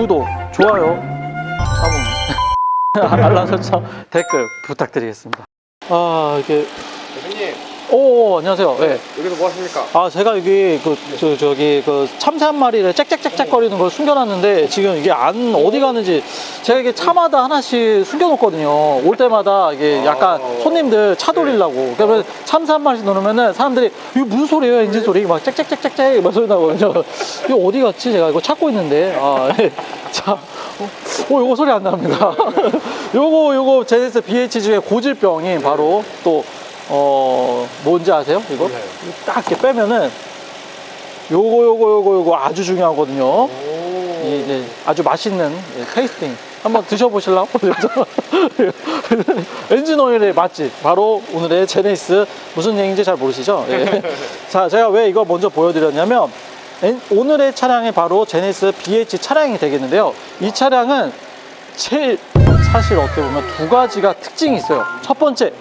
구독, 좋아요, 자몽, 알람 설정, 댓글 부탁드리겠습니다. 아 이게 오 안녕하세요. 네. 여기서 뭐 하십니까? 아 제가 여기 그 저, 저기 그 참새 한 마리를 짹짹짹짹 거리는 걸 숨겨놨는데 지금 이게 안 어디 가는지 제가 이게 차마다 하나씩 숨겨놓거든요. 올 때마다 이게 약간 아. 손님들 차 돌리려고 그러면 참새 한 마리씩 넣으면은 사람들이 이거 무슨 소리예요 엔진 소리 막 짹짹짹짹 막 소리 나거든요. 이거 어디 갔지 제가 이거 찾고 있는데 아 예. 자. 어, 어, 요거 소리 안 납니다. 요거, 요거, 제네스 BH 중에 고질병이 바로 또, 어, 뭔지 아세요? 이거? 몰라요. 딱 이렇게 빼면은 요거, 요거, 요거, 요거 아주 중요하거든요. 오. 이 이제 아주 맛있는 예, 테이스팅. 한번 드셔보실라고? 엔진 오일의 맛집. 바로 오늘의 제네시스 무슨 얘기인지 잘 모르시죠? 예. 자, 제가 왜 이거 먼저 보여드렸냐면, 엔- 오늘의 차량이 바로 제네시스 BH 차량이 되겠는데요. 이 차량은 제일 사실 어떻게 보면 두 가지가 특징이 있어요. 첫 번째,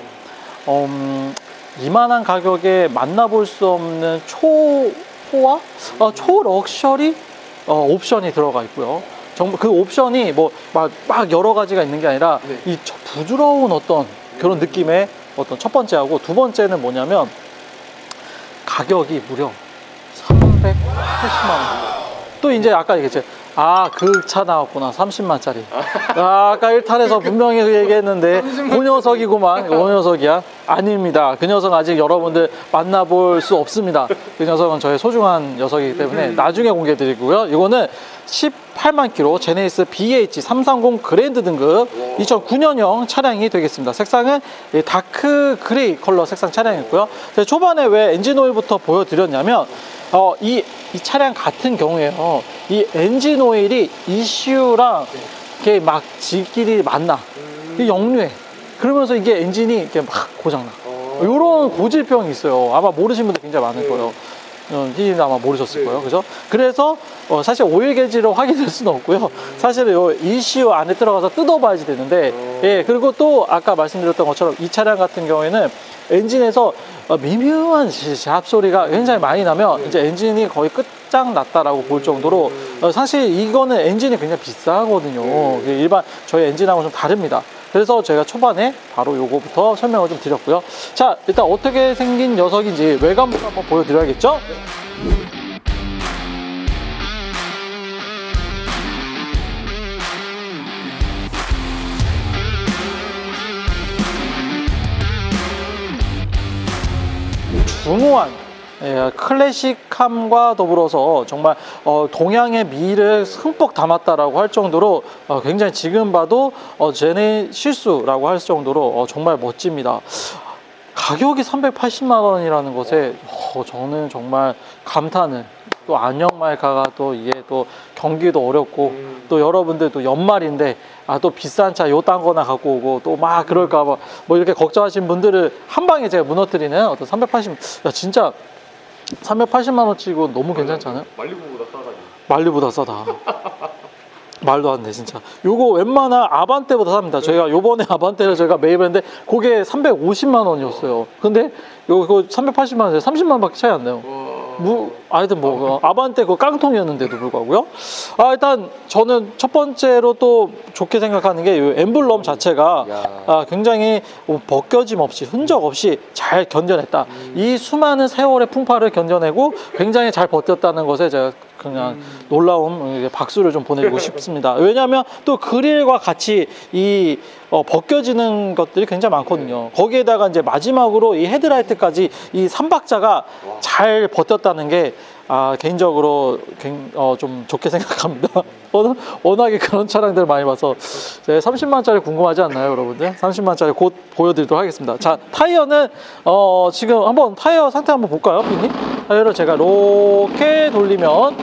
음, 이만한 가격에 만나볼 수 없는 초호화, 어, 초럭셔리 어, 옵션이 들어가 있고요. 정말 그 옵션이 뭐막 막 여러 가지가 있는 게 아니라 네. 이 저- 부드러운 어떤 그런 느낌의 어떤 첫 번째하고 두 번째는 뭐냐면 가격이 무려 380만 원. 또 이제 아까 얘기했죠. 아, 그 차 나왔구나. 30만짜리. 아, 아까 1탄에서 분명히 그 얘기했는데, 그 녀석이구만. 그 녀석이야. 아닙니다. 그 녀석 아직 여러분들 만나볼 수 없습니다. 그 녀석은 저의 소중한 녀석이기 때문에 나중에 공개해 드리고요. 이거는 18만 킬로 제네시스 BH 330 그랜드 등급 2009년형 차량이 되겠습니다. 색상은 이 다크 그레이 컬러 색상 차량이고요. 초반에 왜 엔진 오일부터 보여드렸냐면 어, 이, 이 차량 같은 경우에요. 이 엔진 오일이 이슈랑 이렇게 막 지끼리 만나. 이게 역류해. 그러면서 이게 엔진이 이렇게 막 고장나. 어. 이런 고질병이 있어요. 아마 모르신 분들 굉장히 많을 네. 거예요. 어, 희진도 아마 모르셨을 네. 거예요. 그죠? 그래서 어, 사실 오일 게지로 확인할 수는 없고요. 사실은 요 ECU 안에 들어가서 뜯어봐야지 되는데, 어. 예, 그리고 또 아까 말씀드렸던 것처럼 이 차량 같은 경우에는 엔진에서 어, 미묘한 잡소리가 굉장히 많이 나면 이제 엔진이 거의 끝장 났다라고 볼 정도로 어, 사실 이거는 엔진이 굉장히 비싸거든요. 네. 일반 저희 엔진하고 좀 다릅니다. 그래서 제가 초반에 바로 요거부터 설명을 좀 드렸고요. 자, 일단 어떻게 생긴 녀석인지 외관부터 한번 보여드려야겠죠? 중후한 예, 클래식함과 더불어서 정말 어, 동양의 미를 흠뻑 담았다라고 할 정도로 어, 굉장히 지금 봐도 어, 제네시스라고 할 정도로 어, 정말 멋집니다. 가격이 380만 원이라는 것에 어, 저는 정말 감탄을 또 안녕말가가 또 이게 또 경기도 어렵고 음. 또 여러분들 또 연말인데 아 또 비싼 차 요딴 거나 갖고 오고 또 막 그럴까 봐 뭐 이렇게 걱정하신 분들을 한 방에 제가 무너뜨리는 어떤 380, 야 진짜 380만 원치고 너무 괜찮지 않아요? 말리부보다 싸가지고. 말리보다 싸다. 말도 안 돼, 진짜. 요거 웬만한 아반떼보다 삽니다. 저희가 요번에 아반떼를 저희가 매입했는데, 그게 350만 원이었어요. 근데, 요거 380만 원에 30만 원밖에 차이 안 나요. 와. 뭐, 하여튼 뭐, 어, 아반떼 그 깡통이었는데도 불구하고요. 아, 일단 저는 첫 번째로 또 좋게 생각하는 게 이 엠블럼 자체가 야. 아, 굉장히 뭐 벗겨짐 없이 흔적 없이 잘 견뎌냈다. 이 수많은 세월의 풍파를 견뎌내고 굉장히 잘 버텼다는 것에 제가 그냥 놀라운 어, 박수를 좀 보내주고 싶습니다. 왜냐하면 또 그릴과 같이 이 어, 벗겨지는 것들이 굉장히 많거든요. 거기에다가 이제 마지막으로 이 헤드라이트까지 이 삼박자가 잘 버텼다는 게 아, 개인적으로 굉- 어, 좀 좋게 생각합니다. 워낙, 워낙에 그런 차량들을 많이 봐서 제 30만짜리 궁금하지 않나요, 여러분들? 30만짜리 곧 보여드리도록 하겠습니다. 자, 타이어는 어, 지금 한번 타이어 상태 한번 볼까요, 피님? 타이어를 제가 이렇게 돌리면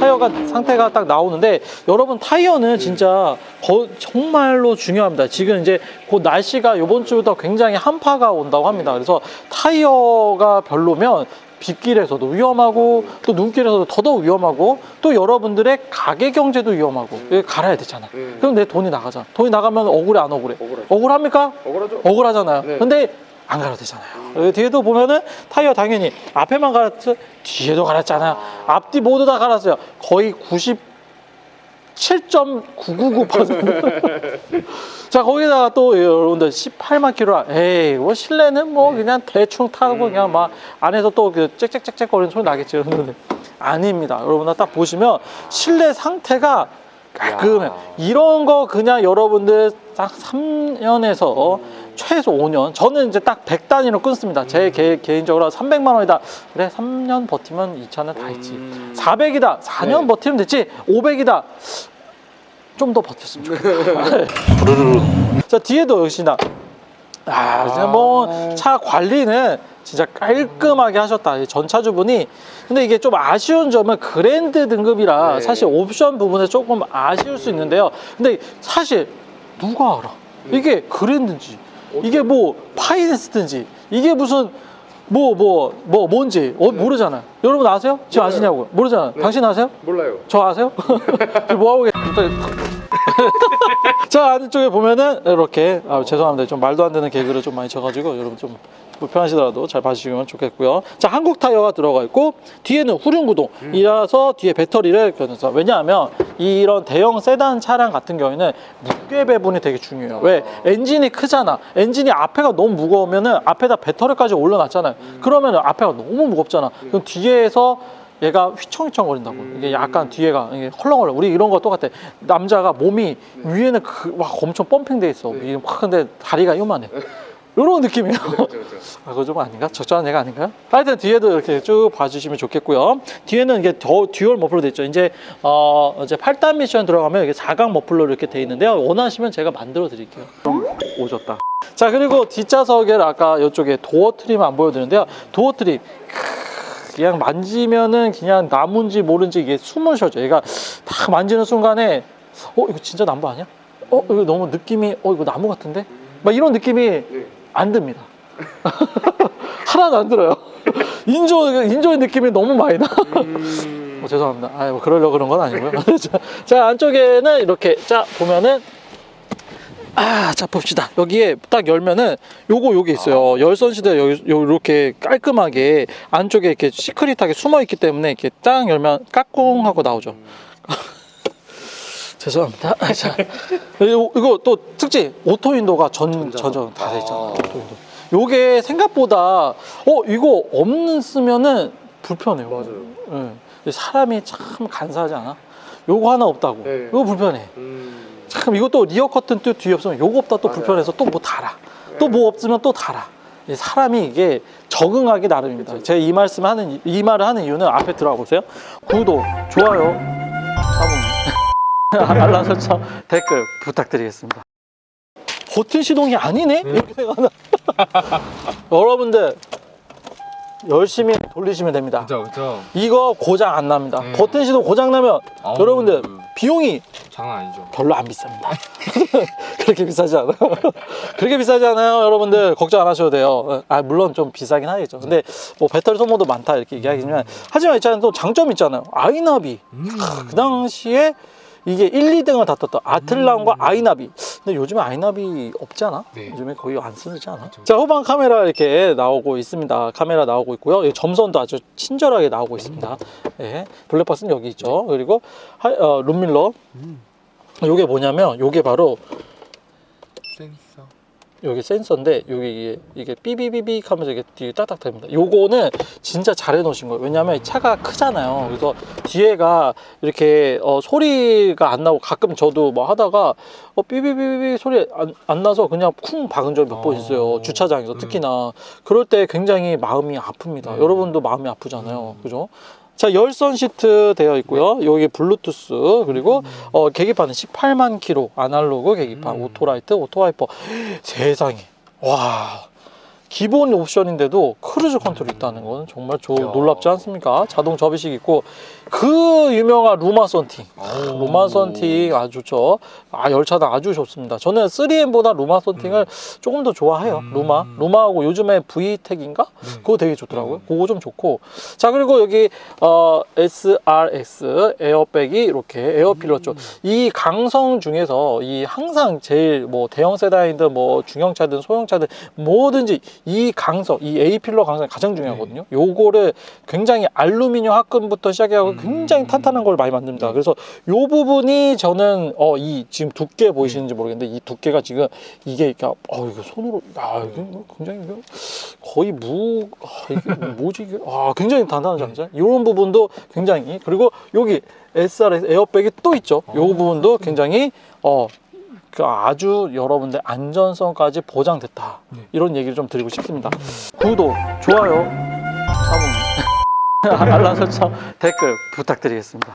타이어가 상태가 딱 나오는데 여러분 타이어는 진짜 거- 정말로 중요합니다. 지금 이제 곧 날씨가 이번 주부터 굉장히 한파가 온다고 합니다. 그래서 타이어가 별로면 빗길에서도 위험하고 또 눈길에서도 더더욱 위험하고 또 여러분들의 가게 경제도 위험하고 이거 갈아야 되잖아. 음. 그럼 내 돈이 나가잖아. 돈이 나가면 억울해 안 억울해? 억울하죠. 억울합니까? 억울하죠? 억울하잖아요. 네. 근데 안 갈아도 되잖아요. 여기 뒤에도 보면은 타이어 당연히 앞에만 갈았죠. 뒤에도 갈았잖아요. 앞뒤 모두 다 갈았어요. 거의 90 7.999%. 자, 거기다가 또 여러분들 18만 킬로라. 에이, 뭐 실내는 뭐 그냥 대충 타고 그냥 막 안에서 또그 짹짹짹짹 거리는 소리 나겠지. 여러분들. 아닙니다. 여러분들 딱 보시면 실내 상태가 깔끔해. 야. 이런 거 그냥 여러분들 딱 3년에서 최소 5년. 저는 이제 딱 100단위로 끊습니다. 제 개, 개인적으로 300만 원이다. 그래, 3년 버티면 이 차는 다 있지. 음. 400이다. 4년 네. 버티면 됐지. 500이다. 좀 더 버텼으면 좋겠다. 부르르르. 자, 뒤에도 역시나. 아, 이제 뭐, 차 관리는 진짜 깔끔하게 하셨다. 이 전차주분이. 근데 이게 좀 아쉬운 점은 그랜드 등급이라 네. 사실 옵션 부분에 조금 아쉬울 수 있는데요. 근데 사실 누가 알아? 이게 그랜드인지, 이게 뭐 파이낸스든지, 이게 무슨 뭐, 뭐, 뭐, 뭔지 어, 모르잖아요. 여러분 아세요? 지금 몰라요. 아시냐고요? 모르잖아요. 네. 당신 아세요? 몰라요. 저 아세요? 뭐 하고 계세요? 자 안쪽에 보면은 이렇게 아, 죄송합니다 좀 말도 안 되는 개그를 좀 많이 쳐가지고 여러분 좀 불편하시더라도 잘 봐주시면 좋겠고요 자 한국 타이어가 들어가 있고 뒤에는 후륜 구동이라서 뒤에 배터리를 껴서 왜냐하면 이런 대형 세단 차량 같은 경우에는 무게 배분이 되게 중요해요 왜 엔진이 크잖아 엔진이 앞에가 너무 무거우면은 앞에다 배터리까지 올려놨잖아요 그러면 앞에가 너무 무겁잖아 그럼 뒤에서 얘가 휘청휘청 거린다고. 이게 약간 뒤에가 이게 헐렁헐렁. 우리 이런 거 똑같아. 남자가 몸이 위에는 그, 막 엄청 펌핑돼 있어. 네. 근데 다리가 요만해. 이런 느낌이에요. 그렇죠, 그렇죠. 아, 그거 좀 아닌가? 적절한 얘가 아닌가요? 하여튼 뒤에도 이렇게 쭉 봐주시면 좋겠고요. 뒤에는 이게 더 듀얼 머플러 돼 있죠. 이제 어 이제 8단 미션 들어가면 이게 4각 머플러 이렇게 돼 있는데요. 원하시면 제가 만들어 드릴게요. 좀 오졌다. 자 그리고 뒷좌석에 아까 이쪽에 도어 트림 안 보여드렸는데요. 도어 트림 크, 그냥 만지면은 그냥 나무인지 모른지 이게 숨을 쉬어져. 얘가 딱 만지는 순간에 어 이거 진짜 나무 아니야? 어 이거 너무 느낌이 어 이거 나무 같은데? 막 이런 느낌이 네. 안 듭니다. 하나도 안 들어요. 인조 인조의 느낌이 너무 많이 나. 음. 어, 죄송합니다. 아, 뭐 그러려고 그런 건 아니고요. 자, 자, 안쪽에는 이렇게 자 보면은 아, 자 봅시다. 여기에 딱 열면은 요거 요게 있어요. 열선 시대 여기 요 이렇게 깔끔하게 안쪽에 이렇게 시크릿하게 숨어 있기 때문에 이렇게 딱 열면 까꿍 하고 나오죠. 죄송합니다. 자, 이거, 이거 또 특징 오토 윈도가 전 전전 다돼 있잖아요. 아. 오토 윈도. 요게 생각보다 어 이거 없는 쓰면은 불편해요. 맞아요. 예. 사람이 참 간사하지 않아? 요거 하나 없다고. 네. 요거 불편해. 음. 참 이것도 리어 커튼 또 뒤에 없으면 요거 없다 또 맞아요. 불편해서 또 뭐 달아. 또뭐 없으면 또 달아. 이 사람이 이게 적응하기 나름입니다. 그쵸. 제가 이 말씀 하는 이- 이 말을 하는 이유는 앞에 들어가 보세요. 구독, 좋아요, 사모님, 알람 설정, 댓글 부탁드리겠습니다. 버튼 시동이 아니네? 이렇게 생각하나? 여러분들 열심히 돌리시면 됩니다. 그죠 그죠 이거 고장 안 납니다. 음. 버튼 시동 고장 나면 아우, 여러분들 비용이 장난 아니죠 별로 안 비쌉니다. 그렇게 비싸지 않아요. 그렇게 비싸지 않아요, 여러분들. 걱정 안 하셔도 돼요. 아, 물론 좀 비싸긴 하겠죠. 근데 뭐 배터리 소모도 많다 이렇게 얘기하기지만 하지만 있잖아요. 또 장점이 있잖아요. 아이나비. 음. 그 당시에 이게 1, 2등을 다퉜던 아틀란과 아이나비. 근데 요즘에 아이나비 없지 않아? 네. 요즘에 거의 안 쓰지 않아? 자, 후방 카메라 이렇게 나오고 있습니다. 카메라 나오고 있고요. 이 점선도 아주 친절하게 나오고 있습니다. 예. 블랙박스는 여기 있죠. 그리고 하, 어, 룸밀러. 음. 요게 뭐냐면 요게 바로 센서 여기 센서인데 여기 이게, 삐비비비 하면서 이게 뒤에 딱딱 됩니다. 요거는 진짜 잘 해 놓으신 거예요. 왜냐면 이 차가 크잖아요. 그래서 뒤에가 이렇게 어, 소리가 안 나고 가끔 저도 뭐 하다가 어, 삐비비비 소리 안, 안 나서 그냥 쿵 박은 적이 몇 번 있어요. 어. 주차장에서 음. 특히나 그럴 때 굉장히 마음이 아픕니다. 네. 여러분도 마음이 아프잖아요. 음. 그죠? 자 열선 시트 되어 있고요. 여기 블루투스 그리고 어, 계기판은 18만 킬로 아날로그 계기판, 음. 오토라이트, 오토와이퍼. 세상에 와 기본 옵션인데도 크루즈 컨트롤 있다는 건 정말 조, 야. 놀랍지 않습니까? 자동 접이식 있고 그 유명한 루마 썬팅. 루마 썬팅 아주 좋죠. 아 열차당 아주 좋습니다. 저는 3M보다 루마 썬팅을 조금 더 좋아해요. 음. 루마, 루마하고 요즘에 V텍인가? 네. 그거 되게 좋더라고요. 음. 그거 좀 좋고. 자, 그리고 여기, 어, SRX 에어백이 이렇게 에어필러 쪽. 이 강성 중에서 이 항상 제일 뭐 대형 세단이든 뭐 중형차든 소형차든 뭐든지 이 강성, 이 A필러 강성이 가장 중요하거든요. 요거를 굉장히 알루미늄 합금부터 시작해서 음. 굉장히 탄탄한 걸 많이 만듭니다. 그래서 요 부분이 저는 어 이 지금 두께 보이시는지 모르겠는데 이 두께가 지금 이게 그러니까 어 이거 손으로 아 이게 굉장히 이거 거의 무 아, 이게 뭐지 이게 아 굉장히 단단하지 않죠? 이런 부분도 굉장히 그리고 여기 SRS 에어백이 또 있죠. 요 부분도 굉장히 어. 그 아주 여러분들 안전성까지 보장됐다 이런 얘기를 좀 드리고 싶습니다. 구독, 좋아요, 사봉, 알람 설정, 댓글 부탁드리겠습니다.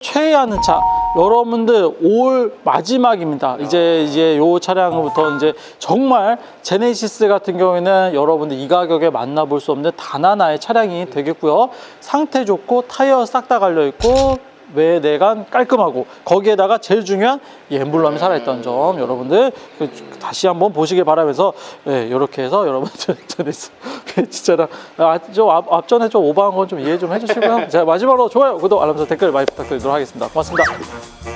최애하는 차 여러분들 올 마지막입니다. 이제 이제 요 차량부터 이제 정말 제네시스 같은 경우에는 여러분들 이 가격에 만나볼 수 없는 단 하나의 차량이 되겠고요. 상태 좋고 타이어 싹 다 갈려 있고 외 내관 깔끔하고 거기에다가 제일 중요한 이 엠블럼이 살아있다는 점 여러분들 그 다시 한번 보시길 바라면서 예, 이렇게 해서 여러분들 제네시스 진짜라 아, 좀 앞, 앞전에 좀 오버한 건 좀 이해 좀 해주시고요. 자 마지막으로 좋아요, 구독, 알람 설정, 댓글 많이 부탁드리도록 하겠습니다. 고맙습니다.